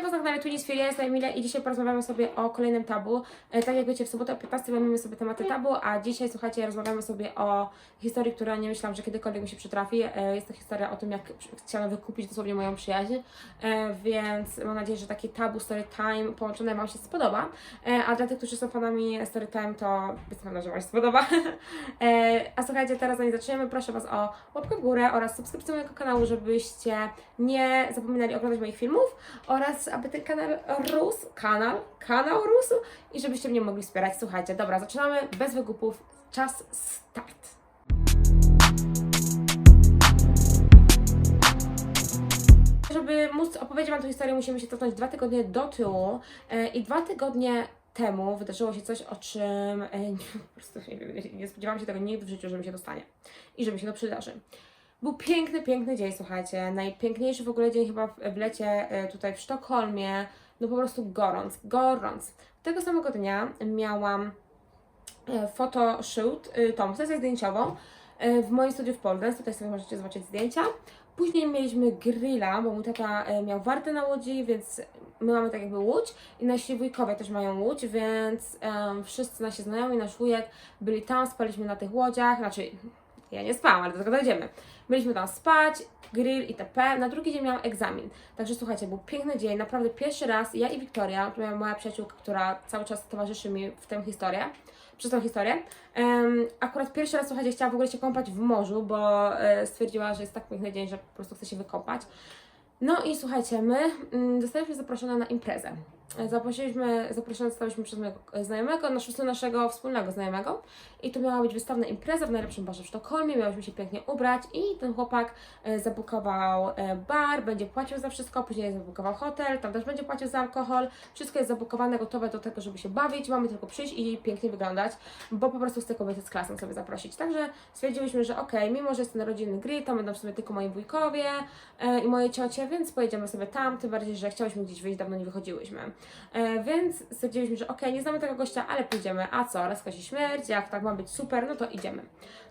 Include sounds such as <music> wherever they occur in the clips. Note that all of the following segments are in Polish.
Witam Was na kanale Tunis Filia, jest Emilia i dzisiaj porozmawiamy sobie o kolejnym tabu. E, Tak jak wiecie, w sobotę o 15 mamy sobie tematy tabu, a dzisiaj, słuchajcie, rozmawiamy sobie o historii, która nie myślałam, że kiedykolwiek mi się przytrafi. E, Jest to historia o tym, jak chciałam wykupić dosłownie moją przyjaźń, E, więc mam nadzieję, że taki tabu story time połączone Wam się spodoba. A dla tych, którzy są fanami story time, to jest pewna, że Wam się spodoba. <laughs> A słuchajcie, teraz zanim zaczniemy, proszę Was o łapkę w górę oraz subskrypcję mojego kanału, żebyście nie zapominali oglądać moich filmów oraz aby ten kanał rósł, kanał, kanał rósł i żebyście mnie mogli wspierać. Słuchajcie, dobra, zaczynamy bez wygupów. Czas start. Żeby móc opowiedzieć Wam tę historię, musimy się cofnąć dwa tygodnie do tyłu e, i dwa tygodnie temu wydarzyło się coś, o czym nie, <laughs> po prostu nie, nie spodziewałam się tego nigdy w życiu, że mi się to stanie i że mi się to przydarzy. Był piękny, piękny dzień, słuchajcie. Najpiękniejszy w ogóle dzień chyba w, lecie e, tutaj w Sztokholmie. No po prostu gorąc, gorąc. Tego samego dnia miałam e, photoshoot, y, tą sesję zdjęciową e, w moim studiu w Poldens. Tutaj sobie możecie zobaczyć zdjęcia. Później mieliśmy grilla, bo mój tata e, miał wartę na łodzi, więc my mamy tak jakby łódź i nasi wujkowie też mają łódź, więc em, wszyscy nasi znajomi, nasz wujek byli tam, spaliśmy na tych łodziach, znaczy ja nie spałam, ale do tego dojdziemy. Byliśmy tam spać, grill itp. Na drugi dzień miałam egzamin. Także słuchajcie, był piękny dzień, naprawdę pierwszy raz ja i Wiktoria, to moja przyjaciółka, która cały czas towarzyszy mi w tę historię, przez tą historię. em, akurat pierwszy raz, słuchajcie, chciała w ogóle się kąpać w morzu, bo e, stwierdziła, że jest tak piękny dzień, że po prostu chce się wykąpać. No i słuchajcie, my mm, zostaliśmy zaproszone na imprezę. E, Zaprosiliśmy, zaproszone zostaliśmy przez mojego e, znajomego, nasz, naszego wspólnego znajomego. I to miała być wystawna impreza w najlepszym barze w Sztokholmie, miałyśmy się pięknie ubrać i ten chłopak e, zabukował bar, będzie płacił za wszystko, później zabukował hotel, tam też będzie płacił za alkohol, wszystko jest zabukowane, gotowe do tego, żeby się bawić, mamy tylko przyjść i pięknie wyglądać, bo po prostu chcę kobiety z klasą sobie zaprosić. Także stwierdziłyśmy, że okej, mimo że jest ten rodzinny grill, tam będą w sumie tylko moi wujkowie i moje ciocie, więc pojedziemy sobie tam, tym bardziej, że chciałyśmy gdzieś wyjść, dawno nie wychodziłyśmy. E, więc stwierdziliśmy, że okej, nie znamy tego gościa, ale pójdziemy. A co, raz się śmierć, jak tak ma być super, no to idziemy.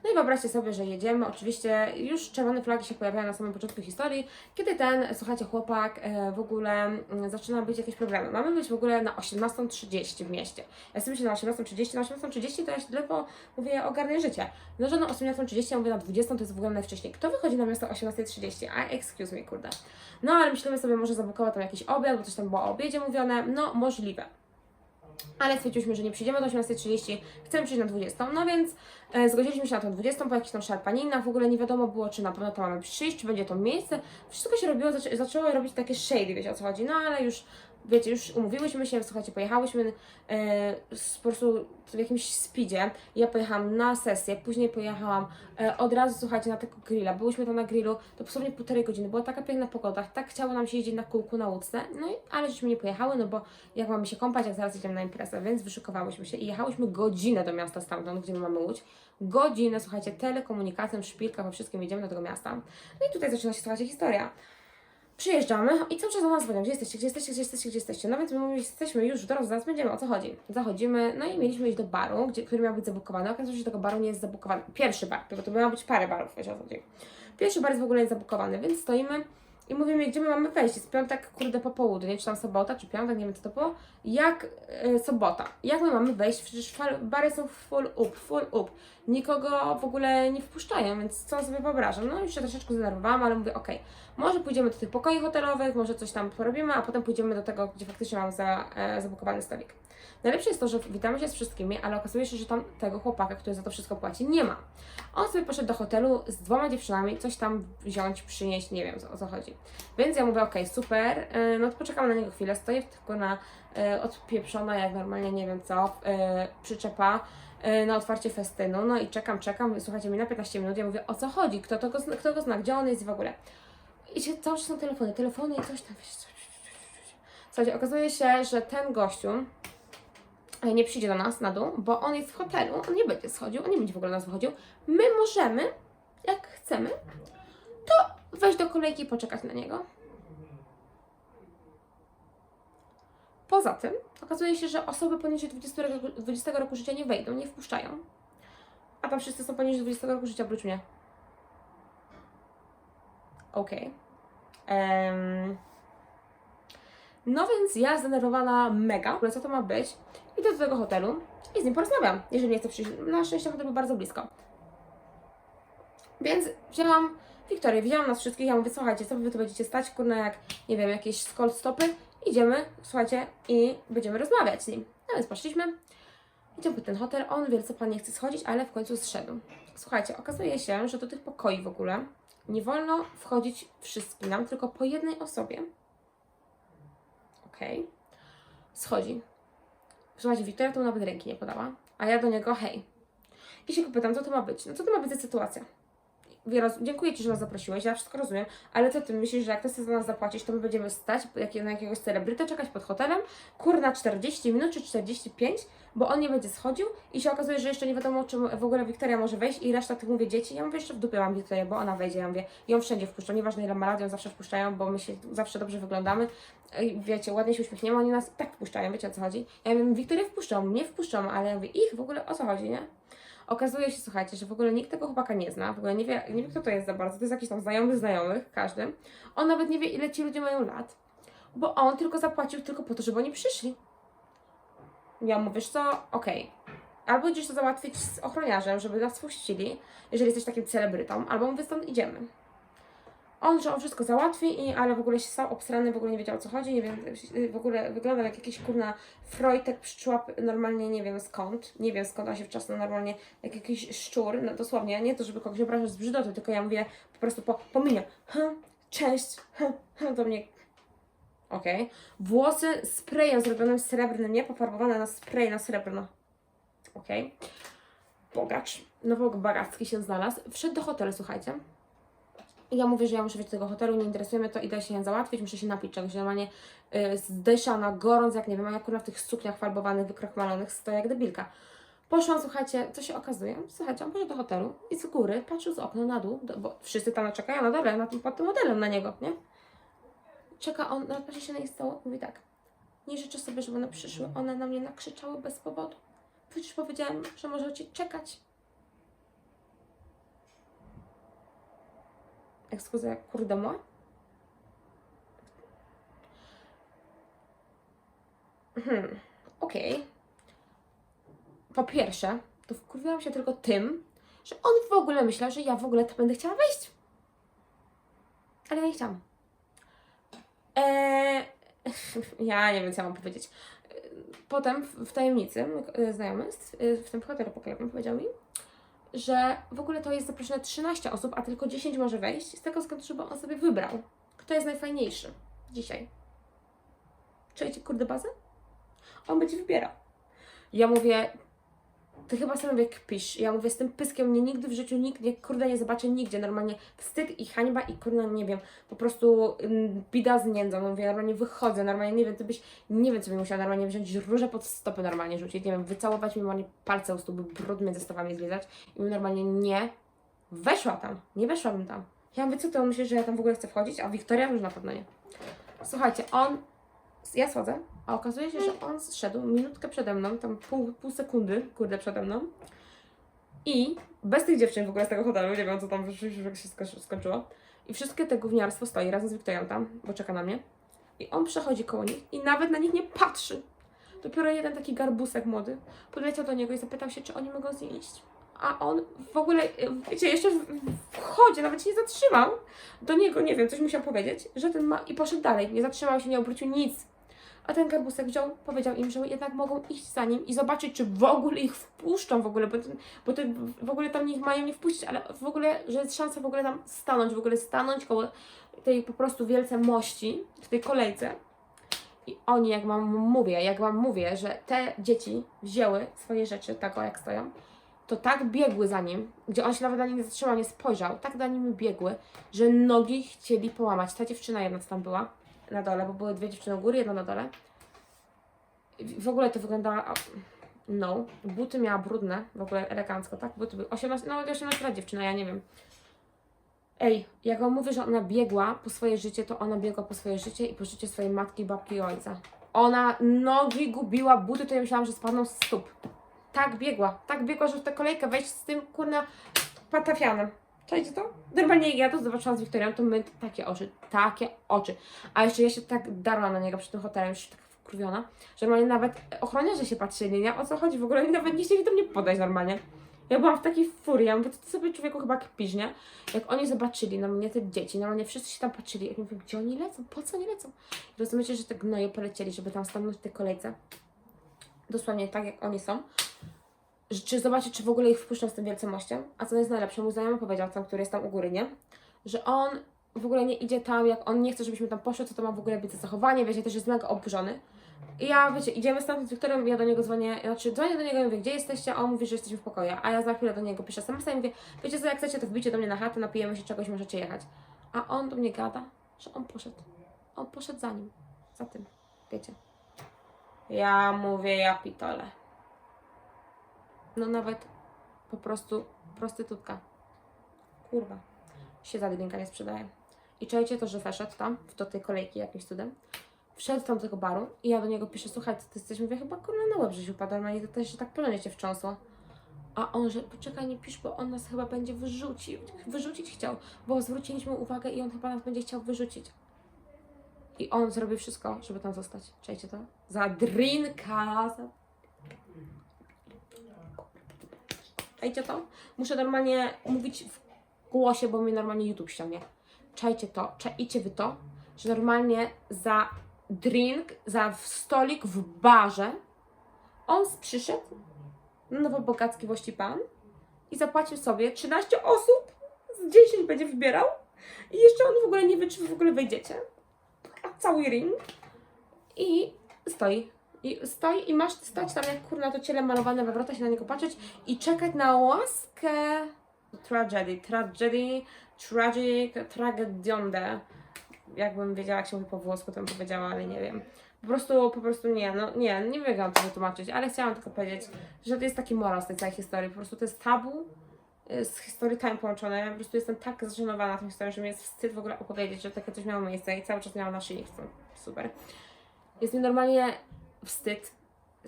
No i wyobraźcie sobie, że jedziemy. Oczywiście już czerwone flagi się pojawiają na samym początku historii, kiedy ten, słuchajcie, chłopak e, w ogóle mm, zaczyna być jakieś problemy. Mamy być w ogóle na 18.30 w mieście. Ja sobie myślę na 18.30, na 18.30 to ja się ledwo mówię ogarnę życie. No, że na 18.30, ja mówię na 20 to jest w ogóle najwcześniej. Kto wychodzi na miasto o 18.30? A excuse me, kurde. No ale myślimy sobie, może zabukował tam jakiś obiad, bo coś tam było o obiedzie mówione. No, możliwe. Ale stwierdziliśmy, że nie przyjdziemy do 18.30, chcemy przyjść na 20. No więc e, zgodziliśmy się na tą 20 po jakichś tam szarpaninach. W ogóle nie wiadomo było, czy na pewno to mamy przyjść, czy będzie to miejsce. Wszystko się robiło, zaczę, zaczęło robić takie shady, wiecie o co chodzi. No ale już, wiecie, już umówiłyśmy się, słuchajcie, pojechałyśmy e, po prostu w jakimś speedzie. Ja pojechałam na sesję, później pojechałam e, od razu, słuchajcie, na tego grilla. Byłyśmy tam na grillu, to dosłownie półtorej godziny. Była taka piękna pogoda, tak chciało nam się jeździć na kółku na łódce, no i, ale żeśmy nie pojechały, no bo jak mamy się kąpać, jak zaraz idziemy na imprezę, więc wyszykowałyśmy się i jechałyśmy godzinę do miasta stamtąd, gdzie my mamy łódź. Godzinę, słuchajcie, telekomunikacją, szpilkach, po wszystkim jedziemy do tego miasta. No i tutaj zaczyna się, słuchajcie, historia. Przyjeżdżamy i cały czas do nas dzwonią, gdzie jesteście, gdzie jesteście, gdzie jesteście, gdzie jesteście. No więc my mówimy, jesteśmy już drodze, zaraz będziemy, o co chodzi? Zachodzimy, no i mieliśmy iść do baru, gdzie, który miał być zabukowany. Okazało się, że tego baru nie jest zabukowany. Pierwszy bar, tylko to miało być parę barów, wiesz o co chodzi. Pierwszy bar jest w ogóle zabukowany, więc stoimy i mówimy, gdzie my mamy wejść. Jest piątek, kurde, po południu, czy tam sobota, czy piątek, nie wiem co to było. Jak e, sobota. Jak my mamy wejść? Przecież bary są full up, full up. Nikogo w ogóle nie wpuszczają, więc co sobie wyobrażam? No już się troszeczkę zdenerwowałam, ale mówię, okej, może pójdziemy do tych pokoi hotelowych, może coś tam porobimy, a potem pójdziemy do tego, gdzie faktycznie mam za, e, stolik. Najlepsze jest to, że witamy się z wszystkimi, ale okazuje się, że tam tego chłopaka, który za to wszystko płaci, nie ma. On sobie poszedł do hotelu z dwoma dziewczynami, coś tam wziąć, przynieść, nie wiem o co chodzi. Więc ja mówię, okej, super, e, no to poczekam na niego chwilę, stoję tylko na e, odpieprzona, jak normalnie nie wiem co, e, przyczepa na otwarcie festynu, no i czekam, czekam, słuchajcie, mi na 15 minut, ja mówię, o co chodzi, kto, to go, kto go zna, gdzie on jest w ogóle. I się cały czas są telefony, telefony i coś tam, wiesz, coś, Słuchajcie, okazuje się, że ten gościu nie przyjdzie do nas na dół, bo on jest w hotelu, on nie będzie schodził, on nie będzie w ogóle nas wychodził. My możemy, jak chcemy, to wejść do kolejki i poczekać na niego. Poza tym okazuje się, że osoby poniżej 20 roku, 20 roku życia nie wejdą, nie wpuszczają. A tam wszyscy są poniżej 20 roku życia, oprócz mnie. Okej. Em, No więc ja zdenerwowana mega, co to ma być, idę do tego hotelu i z nim porozmawiam, jeżeli nie chce przyjść. Na szczęście hotel był bardzo blisko. Więc wzięłam Wiktorię, widziałam nas wszystkich, ja mówię, słuchajcie, co wy tu będziecie stać, kurna, jak, nie wiem, jakieś skol stopy, idziemy, słuchajcie, i będziemy rozmawiać z nim. No więc poszliśmy, idziemy po ten hotel, on wielce pan nie chce schodzić, ale w końcu zszedł. Słuchajcie, okazuje się, że do tych pokoi w ogóle nie wolno wchodzić wszystkim nam, tylko po jednej osobie. Okej. Schodzi. Słuchajcie, Wiktoria tu nawet ręki nie podała, a ja do niego hej. I się go pytam, co to ma być? No co to ma być za sytuacja? Dziękuję Ci, że nas zaprosiłeś, ja wszystko rozumiem, ale co Ty myślisz, że jak Ty chcesz za nas zapłacić, to my będziemy stać na jakiegoś celebrytę, czekać pod hotelem, kurna 40 minut czy 45, bo on nie będzie schodził i się okazuje, że jeszcze nie wiadomo, czy w ogóle Wiktoria może wejść i reszta tych mówię dzieci. Ja mówię, jeszcze w dupie mam Wiktorię, bo ona wejdzie, ja mówię, ją wszędzie wpuszczą, nieważne ile ma lat, ją zawsze wpuszczają, bo my się zawsze dobrze wyglądamy, i wiecie, ładnie się uśmiechniemy, oni nas i tak wpuszczają, wiecie o co chodzi? Ja mówię, Wiktorię wpuszczą, mnie wpuszczą, ale ja mówię, ich w ogóle o co chodzi, nie? Okazuje się, słuchajcie, że w ogóle nikt tego chłopaka nie zna, w ogóle nie wie, nie wie kto to jest za bardzo, to jest jakiś tam znajomy znajomych, każdy. On nawet nie wie, ile ci ludzie mają lat, bo on tylko zapłacił tylko po to, żeby oni przyszli. Ja mówię, wiesz co, okej. Albo idziesz to załatwić z ochroniarzem, żeby nas wpuścili, jeżeli jesteś takim celebrytą, albo mówię, stąd idziemy. On, że on wszystko załatwi, i, ale w ogóle się stał obstrany, w ogóle nie wiedział o co chodzi, nie wiem, w ogóle wyglądał jak jakiś kurna frojtek, pszczłap, normalnie nie wiem skąd, nie wiem skąd on się wczasnął, normalnie jak jakiś szczur, no dosłownie, nie to, żeby kogoś obrażać z brzydoty, tylko ja mówię po prostu po, po minie, hm, cześć, hm, hm, do mnie, okej, włosy sprayem zrobionym srebrnym, nie, pofarbowane na spray na srebrno, okej, bogacz, nowo bogacki się znalazł, wszedł do hotelu, słuchajcie, ja mówię, że ja muszę być do tego hotelu, nie interesuje mnie to, idę się załatwić, muszę się napić czegoś. Normalnie y, zdeszana, gorąc, jak nie wiem, a jak kurwa w tych sukniach farbowanych, wykrochmalonych, stoję jak debilka. Poszłam, słuchajcie, co się okazuje? Słuchajcie, on poszedł do hotelu i z góry patrzył z okna na dół, do, bo wszyscy tam czekają na dole, na tym, pod tym hotelem na niego, nie? Czeka on, nawet patrzy się na ich stołu, mówi tak. Nie życzę sobie, żeby one przyszły, one na mnie nakrzyczały bez powodu. Przecież powiedziałam, że możecie czekać. Excusez, kurde moi. Hmm, okej. Po pierwsze, to wkurwiłam się tylko tym, że on w ogóle myślał, że ja w ogóle to będę chciała wejść. Ale ja nie chciałam. Eee, <laughs> ja nie wiem, co mam powiedzieć. Potem w, w tajemnicy e, znajomy z- e, w tym hotelu pokojowym powiedział mi, że w ogóle to jest zaproszone 13 osób, a tylko 10 może wejść, z tego względu, żeby on sobie wybrał, kto jest najfajniejszy dzisiaj. Czujecie kurde bazę? On będzie wybierał. Ja mówię, ty chyba sobie kpisz. Ja mówię, z tym pyskiem mnie nigdy w życiu nikt nie, kurde, nie zobaczy nigdzie. Normalnie wstyd i hańba i kurde, nie wiem, po prostu mm, bida z nędzą. Mówię, normalnie wychodzę, normalnie nie wiem, ty byś, nie wiem, co bym musiała normalnie wziąć róże pod stopy normalnie rzucić, nie wiem, wycałować mi normalnie palce u stóp, by brud między stopami zlizać i bym normalnie nie weszła tam, nie weszłabym tam. Ja mówię, co ty, on myśli, że ja tam w ogóle chcę wchodzić, a Wiktoria już na pewno nie. Słuchajcie, on, ja schodzę, a okazuje się, że on zszedł minutkę przede mną, tam pół, pół sekundy, kurde, przede mną i bez tych dziewczyn w ogóle z tego hotelu, nie wiem co tam się sko- skończyło i wszystkie te gówniarstwo stoi razem z Wiktorią tam, bo czeka na mnie i on przechodzi koło nich i nawet na nich nie patrzy. Dopiero jeden taki garbusek młody podleciał do niego i zapytał się, czy oni mogą z nim iść. A on w ogóle, wiecie, jeszcze w, w chodzie, nawet się nie zatrzymał. Do niego, nie wiem, coś musiał powiedzieć, że ten ma... I poszedł dalej, nie zatrzymał się, nie obrócił nic. A ten garbusek wziął, powiedział im, że jednak mogą iść za nim i zobaczyć, czy w ogóle ich wpuszczą w ogóle, bo, ten, bo te, w ogóle tam ich mają nie wpuścić, ale w ogóle, że jest szansa w ogóle tam stanąć, w ogóle stanąć koło tej po prostu wielce mości, w tej kolejce. I oni, jak wam mówię, jak wam mówię, że te dzieci wzięły swoje rzeczy, tak jak stoją, to tak biegły za nim, gdzie on się nawet na nich nie zatrzymał, nie spojrzał, tak za nim biegły, że nogi chcieli połamać. Ta dziewczyna jedna, co tam była, na dole, bo były dwie dziewczyny u góry, jedna na dole. W ogóle to wyglądała... No, buty miała brudne, w ogóle elegancko, tak? Buty były 18, no 18 lat dziewczyna, ja nie wiem. Ej, jak wam mówię, że ona biegła po swoje życie, to ona biegła po swoje życie i po życie swojej matki, babki i ojca. Ona nogi gubiła, buty, to ja myślałam, że spadną z stóp. Tak biegła, tak biegła, że w tę kolejkę wejść z tym, kurna, patafianem. Czajcie to? Normalnie jak ja to zobaczyłam z Wiktorią, to my takie oczy, takie oczy. A jeszcze ja się tak darłam na niego przed tym hotelem, już tak wkurwiona, że normalnie nawet ochroniarze się patrzyli, nie? O co chodzi? W ogóle oni nawet nie chcieli do mnie podejść normalnie. Ja byłam w takiej furii, ja mówię, ty sobie człowieku chyba kpisz, nie? Jak oni zobaczyli na mnie te dzieci, normalnie wszyscy się tam patrzyli, ja mówię, gdzie oni lecą? Po co oni lecą? I rozumiecie, że te gnoje polecieli, żeby tam stanąć w tej kolejce. Dosłownie tak, jak oni są. Czy zobaczyć, czy w ogóle ich wpuszczą z tym wielcym mościem. A co jest najlepsze, mój znajomy powiedział tam, który jest tam u góry, nie? Że on w ogóle nie idzie tam, jak on nie chce, żebyśmy tam poszły, co to ma w ogóle być za zachowanie, wiecie, też jest mega oburzony. I ja, wiecie, idziemy stąd z Wiktorem, ja do niego dzwonię, znaczy dzwonię do niego i mówię, gdzie jesteście, a on mówi, że jesteśmy w pokoju, a ja za chwilę do niego piszę SMS i mówię, wiecie co, jak chcecie, to wbijcie do mnie na chatę, napijemy się czegoś, możecie jechać. A on do mnie gada, że on poszedł. On poszedł za nim, za tym, wiecie. Ja mówię, ja pitole. No nawet po prostu prostytutka. Kurwa. Się za drinka nie sprzedaje. I czajcie to, że weszedł tam, w do tej kolejki jakimś cudem. Wszedł tam do tego baru i ja do niego piszę, słuchaj, ty jesteś? Mówię, chyba kurwa na łeb, żeś upadł, normalnie to też się tak porządnie cię wtrząsło. A on, że poczekaj, nie pisz, bo on nas chyba będzie wyrzucił. Wyrzucić chciał, bo zwróciliśmy uwagę i on chyba nas będzie chciał wyrzucić. I on zrobi wszystko, żeby tam zostać. Czajcie to? Za drinka, za Czajcie to? Muszę normalnie mówić w głosie, bo mi normalnie YouTube ściągnie. Czajcie to, czajcie wy to, że normalnie za drink, za stolik w barze on przyszedł, nowobogacki właści pan i zapłacił sobie 13 osób, z 10 będzie wybierał i jeszcze on w ogóle nie wie, czy w ogóle wejdziecie. A cały ring i stoi. I stoi i masz stać tam jak kurna to ciele malowane we wrota się na niego patrzeć i czekać na łaskę. Tragedy, tragedy, tragic, tragedionde. Jakbym wiedziała, jak się mówi po włosku, to bym powiedziała, ale nie wiem. Po prostu, po prostu nie, no nie, nie wiem to wytłumaczyć, ale chciałam tylko powiedzieć, że to jest taki moral z tej całej historii. Po prostu to jest tabu y, z historii time połączone. Ja po prostu jestem tak zżenowana tą historią, że mi jest wstyd w ogóle opowiedzieć, że takie coś miało miejsce i cały czas miałam na szyi. Super. Jest mi normalnie wstyd,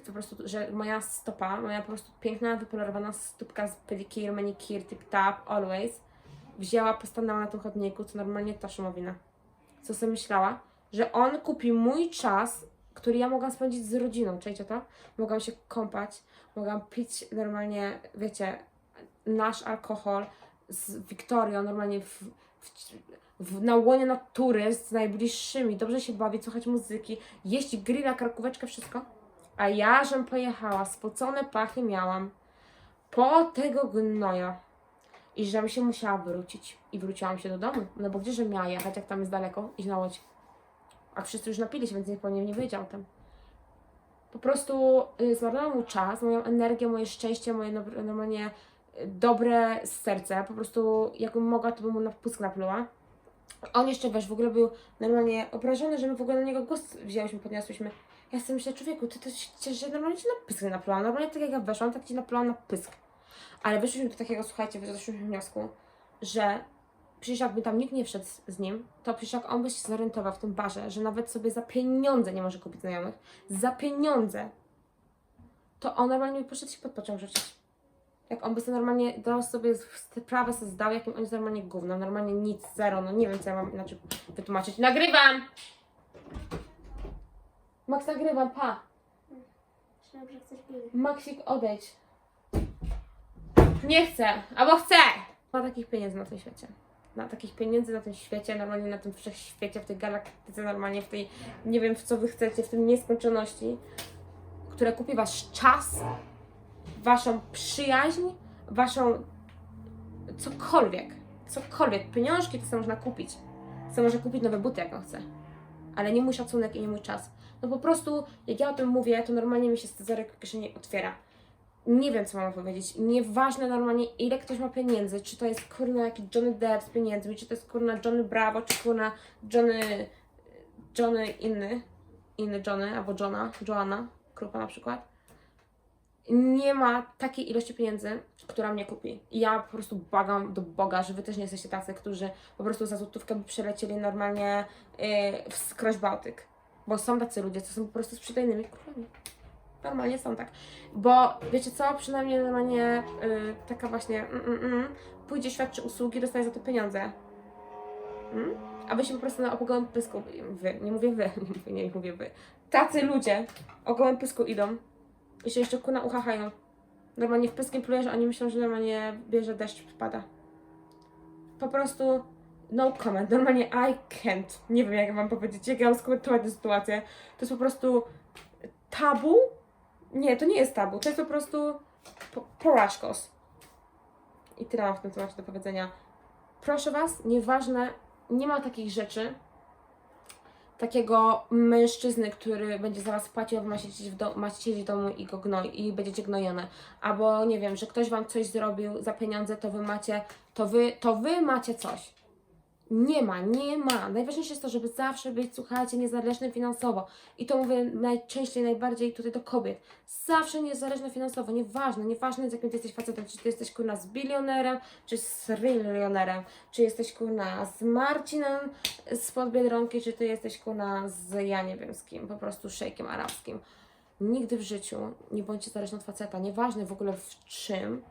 po prostu, że moja stopa, moja po prostu piękna, wypolerowana stópka z pedicure, manicure, tip tap, always, wzięła, postanęła na tym chodniku, co normalnie ta szumowina. Co sobie myślała? Że on kupi mój czas, który ja mogłam spędzić z rodziną, czujecie to? Mogłam się kąpać, mogłam pić normalnie, wiecie, nasz alkohol z Wiktorią, normalnie w, w, w, na łonie natury z najbliższymi, dobrze się bawić, słuchać muzyki, jeść grilla, karkóweczkę, wszystko. A ja, żem pojechała, spocone pachy miałam po tego gnoja i żem się musiała wrócić. I wróciłam się do domu, no bo gdzie żem miała jechać, jak tam jest daleko, iść na łódź. A wszyscy już napili się, więc nikt pewnie nie wiedział tam. Po prostu y, zmarnowałam mu czas, moją energię, moje szczęście, moje nob- normalnie y, dobre serce. Po prostu jakbym mogła, to bym mu na pysk napluła. On jeszcze, wiesz, w ogóle był normalnie obrażony, że my w ogóle na niego głos wzięłyśmy, podniosłyśmy. Ja sobie myślę, człowieku, ty to się że normalnie ci na pysk naplułam. Normalnie tak jak ja weszłam, tak ci naplułam na pysk. Ale wyszliśmy do takiego, słuchajcie, doszliśmy do wniosku, że przecież jakby tam nikt nie wszedł z- z nim, to przecież jak on by się zorientował w tym barze, że nawet sobie za pieniądze nie może kupić znajomych, za pieniądze, to on normalnie by poszedł się pod pociąg rzucić. Jak on by sobie normalnie dał sobie sprawę, sobie zdał, jakim on jest normalnie gówno, normalnie nic, zero, no nie wiem co ja mam inaczej wytłumaczyć. Nagrywam! Max, nagrywam, pa! Chcesz. Maksik, odejdź. Nie chcę, albo chcę! Ma takich pieniędzy na tym świecie. Na takich pieniędzy na tym świecie, normalnie na tym wszechświecie, w tej galaktyce, normalnie w tej, nie wiem w co wy chcecie, w tym nieskończoności, które kupi wasz czas, waszą przyjaźń, waszą cokolwiek, cokolwiek. Pieniążki to sobie można kupić. Co może kupić nowe buty, jak on chce. Ale nie mój szacunek i nie mój czas. No po prostu, jak ja o tym mówię, to normalnie mi się scyzoryk kieszeni otwiera. Nie wiem, co mam powiedzieć. Nieważne normalnie, ile ktoś ma pieniędzy. Czy to jest kurna jakiś Johnny Depp z pieniędzmi, czy to jest kurna Johnny Bravo, czy kurna Johnny... Johnny inny. Inny Johnny, albo Johna, Joanna, Krupa na przykład. Nie ma takiej ilości pieniędzy, która mnie kupi. I ja po prostu błagam do Boga, że Wy też nie jesteście tacy, którzy po prostu za złotówkę by przelecieli normalnie yy, Skroś Bałtyk. Bo są tacy ludzie, co są po prostu sprzedajnymi królami. Normalnie są tak. Bo wiecie co, przynajmniej normalnie y, taka właśnie mm, mm, mm, pójdzie, świadczy usługi, dostaje za to pieniądze. Hmm? A się po prostu na gołym pysku, wy, nie mówię wy, <laughs> nie mówię, wy, tacy ludzie o pysku idą i się jeszcze kuna uchachają. Normalnie w pyskiem plujesz, oni myślą, że normalnie bierze deszcz, pada. Po prostu no comment, normalnie I can't. Nie wiem jak wam powiedzieć, jak ja mam skomentować tę sytuację. To jest po prostu tabu? Nie, to nie jest tabu, to jest po prostu po- porażkos. I tyle mam w tym temacie do powiedzenia. Proszę Was, nieważne, nie ma takich rzeczy, takiego mężczyzny, który będzie za Was płacił, a Wy macie siedzieć w, do- macie w domu i go gnoi, i będziecie gnojone. Albo nie wiem, że ktoś Wam coś zrobił za pieniądze, to Wy macie, to Wy, to wy macie coś. Nie ma, nie ma. Najważniejsze jest to, żeby zawsze być, słuchajcie, niezależnym finansowo. I to mówię najczęściej, najbardziej tutaj do kobiet. Zawsze niezależna finansowo. Nieważne, nieważne z jakim ty jesteś facetem, czy ty jesteś kurna z bilionerem, czy z trilionerem, czy jesteś kurna z Marcinem spod Biedronki, czy ty jesteś kurna z, ja nie wiem z kim, po prostu szejkiem arabskim. Nigdy w życiu nie bądźcie zależni od faceta, nieważne w ogóle w czym,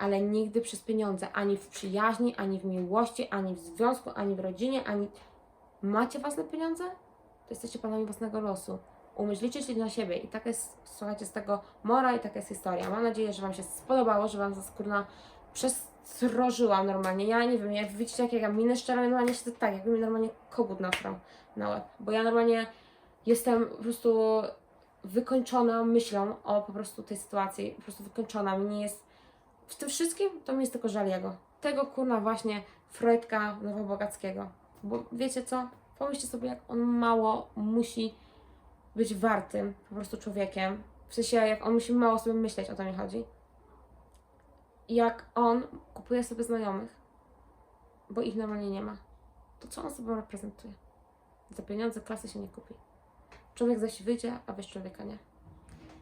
ale nigdy przez pieniądze, ani w przyjaźni, ani w miłości, ani w związku, ani w rodzinie, ani. Macie własne pieniądze? To jesteście panami własnego losu. Umyślicie się na siebie i tak jest, słuchajcie, z tego mora i taka jest historia. Mam nadzieję, że Wam się spodobało, że Wam zaskórna przestrożyłam normalnie. Ja nie wiem, jak widzicie, jak ja minę szczerze, normalnie się tak, jakby mi normalnie kogut nastrał na łeb. Bo ja normalnie jestem po prostu wykończona myślą o po prostu tej sytuacji. Po prostu wykończona. Mnie jest w tym wszystkim to mi jest tylko żal jego. Tego kurna właśnie Freudka Nowobogackiego. Bo wiecie co? Pomyślcie sobie, jak on mało musi być wartym po prostu człowiekiem. W sensie, jak on musi mało sobie myśleć, o to mi chodzi. Jak on kupuje sobie znajomych, bo ich normalnie nie ma. To co on sobą reprezentuje? Za pieniądze klasy się nie kupi. Człowiek zaś wyjdzie, a weź człowieka nie.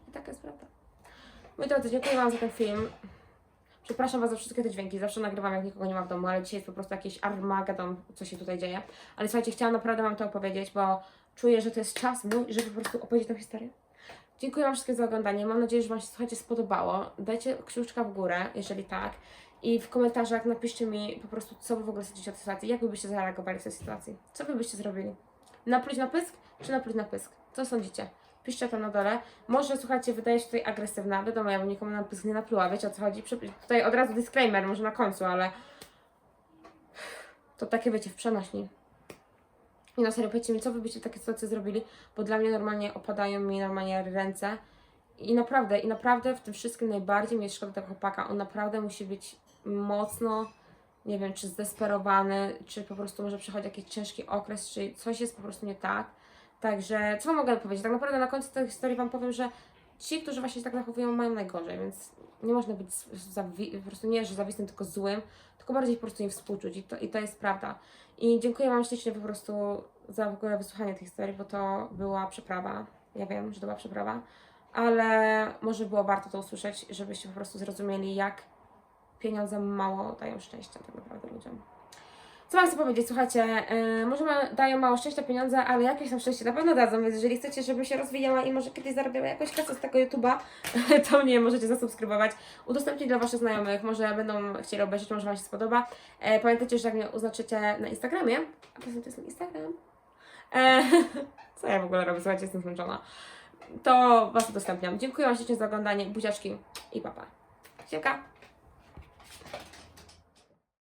I taka jest prawda. Moi drodzy, dziękuję Wam za ten film. Przepraszam Was za wszystkie te dźwięki. Zawsze nagrywam, jak nikogo nie ma w domu, ale dzisiaj jest po prostu jakiś armagedon, co się tutaj dzieje. Ale słuchajcie, chciałam naprawdę Wam to opowiedzieć, bo czuję, że to jest czas mój, żeby po prostu opowiedzieć tę historię. Dziękuję Wam wszystkim za oglądanie. Mam nadzieję, że Wam się, słuchajcie, spodobało. Dajcie kciuczka w górę, jeżeli tak. I w komentarzach napiszcie mi po prostu, co Wy w ogóle sądzicie o tej sytuacji. Jak byście zareagowali w tej sytuacji? Co Wy byście zrobili? Napluć na pysk, czy napluć na pysk? Co sądzicie? Piszcie tam na dole. Może, słuchajcie, wydaje się tutaj agresywna. Wiadomo, ja bym nikomu na nie napluła. Wiecie o co chodzi? Tutaj od razu disclaimer, może na końcu, ale... To takie, wiecie, w przenośni. I na serio, powiedzcie mi, co Wy byście w takiej sytuacji zrobili? Bo dla mnie normalnie opadają mi normalnie ręce. I naprawdę, i naprawdę w tym wszystkim najbardziej mi jest szkoda tego chłopaka. On naprawdę musi być mocno, nie wiem, czy zdesperowany, czy po prostu może przechodzi jakiś ciężki okres, czy coś jest po prostu nie tak. Także, co Wam mogę powiedzieć? Tak naprawdę na końcu tej historii Wam powiem, że ci, którzy właśnie się tak zachowują, mają najgorzej, więc nie można być po prostu nie, że zawistym, tylko złym, tylko bardziej po prostu im współczuć i to, i to jest prawda. I dziękuję Wam ślicznie po prostu za w ogóle wysłuchanie tej historii, bo to była przeprawa. Ja wiem, że to była przeprawa, ale może było warto to usłyszeć, żebyście po prostu zrozumieli, jak pieniądze mało dają szczęścia tak naprawdę ludziom. Co mam chcę powiedzieć? Słuchajcie, yy, może ma, dają mało szczęścia pieniądze, ale jakieś tam szczęście na pewno dadzą, więc jeżeli chcecie, żebym się rozwijała i może kiedyś zarabiała jakąś kasę z tego YouTube'a, <laughs> to mnie możecie zasubskrybować, udostępnić dla Waszych znajomych, może będą chcieli obejrzeć, może Wam się spodoba. E, pamiętajcie, że jak mnie oznaczycie na Instagramie, a to jest mój Instagram, e, <laughs> co ja w ogóle robię, słuchajcie, jestem zmęczona, to Was udostępniam. Dziękuję Wam ślicznie za oglądanie, buziaczki i papa. Siemka!